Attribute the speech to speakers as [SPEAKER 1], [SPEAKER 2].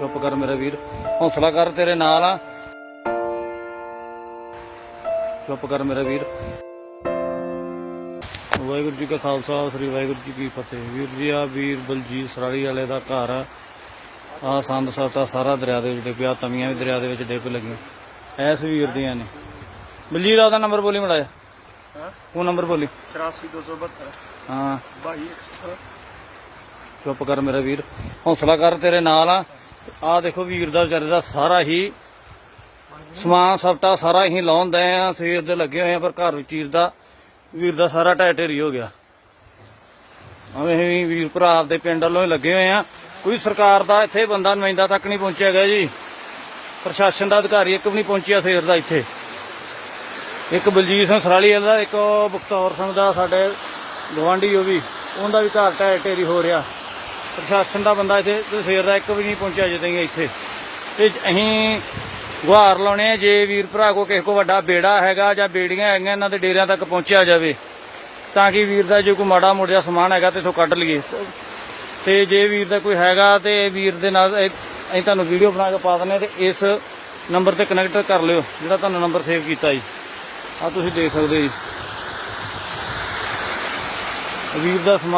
[SPEAKER 1] ਚੁੱਪ ਕਰ ਮੇਰਾ ਵੀਰ। ਹੌਸਲਾ ਕਰ ਤੇਰੇ ਨਾਲ ਆ। ਚੁੱਪ ਕਰ ਮੇਰਾ ਵੀਰ। ਵਾਹਿਗੁਰੂ ਜੀ ਕਾ ਖਾਲਸਾ ਸ੍ਰੀ ਵਾਹਿਗੁਰੂ ਜੀ ਕੀ ਫਤਿਹ। ਵੀਰ ਜੀ ਆ ਵੀਰ ਬਲਜੀਤ ਸਰਾੜੀ ਵਾਲੇ ਦਾ ਘਰ ਆ। ਆ ਸੰਦ ਸਤਾ ਸਾਰਾ ਦਰਿਆ ਦੇ ਵਿੱਚ ਡਿੱਗਿਆ ਤਵੀਆਂ ਵੀ ਦਰਿਆ ਦੇ ਵਿੱਚ ਡਿੱਗ ਲੱਗੀਆਂ। ਐਸ ਵੀਰ ਦੀਆਂ ਨੇ। ਬਲਜੀਤ ਦਾ ਨੰਬਰ ਬੋਲੀ ਮੜਾਇਆ
[SPEAKER 2] ਹਾਂ?
[SPEAKER 1] ਉਹ ਨੰਬਰ ਬੋਲੀ।
[SPEAKER 2] 84272
[SPEAKER 1] ਹਾਂ।
[SPEAKER 2] 2217
[SPEAKER 1] ਚੁੱਪ ਕਰ ਮੇਰਾ ਵੀਰ। ਹੌਸਲਾ ਕਰ ਤੇਰੇ ਨਾਲ ਆ। ਆਹ ਦੇਖੋ ਵੀਰ ਦਾ ਵਿਚਾਰੇ ਦਾ ਸਾਰਾ ਹੀ ਸਮਾਨ ਸਪਟਾ ਸਾਰਾ ਹੀ ਲਾਉਂਦੇ ਆ, ਸਵੇਰ ਦੇ ਲੱਗੇ ਹੋਏ ਆ, ਪਰ ਘਰ ਵਿੱਚ ਵੀਰ ਦਾ ਵੀਰ ਦਾ ਸਾਰਾ ਢਹਿ ਢੇਰੀ ਹੋ ਗਿਆ। ਐਵੇਂ ਹੀ ਵੀਰ ਭਰਾ ਆਪਦੇ ਪਿੰਡ ਵੱਲੋਂ ਲੱਗੇ ਹੋਏ ਆ। ਕੋਈ ਸਰਕਾਰ ਦਾ ਇੱਥੇ ਬੰਦਾ ਨੁਮਾਇੰਦਾ ਤੱਕ ਨਹੀਂ ਪਹੁੰਚਿਆ ਗਿਆ ਜੀ। ਪ੍ਰਸ਼ਾਸਨ ਦਾ ਅਧਿਕਾਰੀ ਇੱਕ ਵੀ ਨਹੀਂ ਪਹੁੰਚਿਆ ਸਵੇਰ ਦਾ ਇੱਥੇ। ਇੱਕ ਬਲਜੀਤ ਸਿੰਘ ਸਰਾਲੀ ਦਾ ਇੱਕ ਉਹ ਬਖਤੌਰ ਸਿੰਘ ਦਾ ਸਾਡੇ ਗਵਾਂਢੀ ਉਹ ਵੀ, ਉਹਦਾ ਵੀ ਘਰ ਢਹਿ ਢੇਰੀ ਹੋ ਰਿਹਾ। ਪ੍ਰਸ਼ਾਸਨ ਦਾ ਬੰਦਾ ਇੱਥੇ ਸਵੇਰ ਦਾ ਇੱਕ ਵੀ ਨਹੀਂ ਪਹੁੰਚਿਆ ਜਿੱਦਾਂ ਹੀ ਇੱਥੇ। ਤੇ ਅਸੀਂ ਗੁਹਾਰ ਲਾਉਣੇ ਆ, ਜੇ ਵੀਰ ਭਰਾ ਕੋ ਕਿਸੇ ਕੋ ਵੱਡਾ ਬੇੜਾ ਹੈਗਾ ਜਾਂ ਬੇੜੀਆਂ ਹੈਗੀਆਂ, ਇਹਨਾਂ ਦੇ ਡੇਰਿਆਂ ਤੱਕ ਪਹੁੰਚਿਆ ਜਾਵੇ, ਤਾਂ ਕਿ ਵੀਰ ਦਾ ਜੇ ਕੋਈ ਮਾੜਾ ਮੋੜਿਆ ਸਮਾਨ ਹੈਗਾ ਤੇ ਇਥੋਂ ਕੱਢ ਲਈਏ। ਤੇ ਜੇ ਵੀਰ ਦਾ ਕੋਈ ਹੈਗਾ ਤੇ ਵੀਰ ਦੇ ਨਾਲ ਅਸੀਂ ਤੁਹਾਨੂੰ ਵੀਡੀਓ ਬਣਾ ਕੇ ਪਾ ਦਿੰਦੇ ਹਾਂ ਤੇ ਇਸ ਨੰਬਰ ਤੇ ਕਨੈਕਟ ਕਰ ਲਿਓ, ਜਿਹੜਾ ਤੁਹਾਨੂੰ ਨੰਬਰ ਸੇਵ ਕੀਤਾ ਜੀ। ਆ ਤੁਸੀਂ ਦੇਖ ਸਕਦੇ ਜੀ। ਵੀਰ ਦਾ ਸਮਾਨ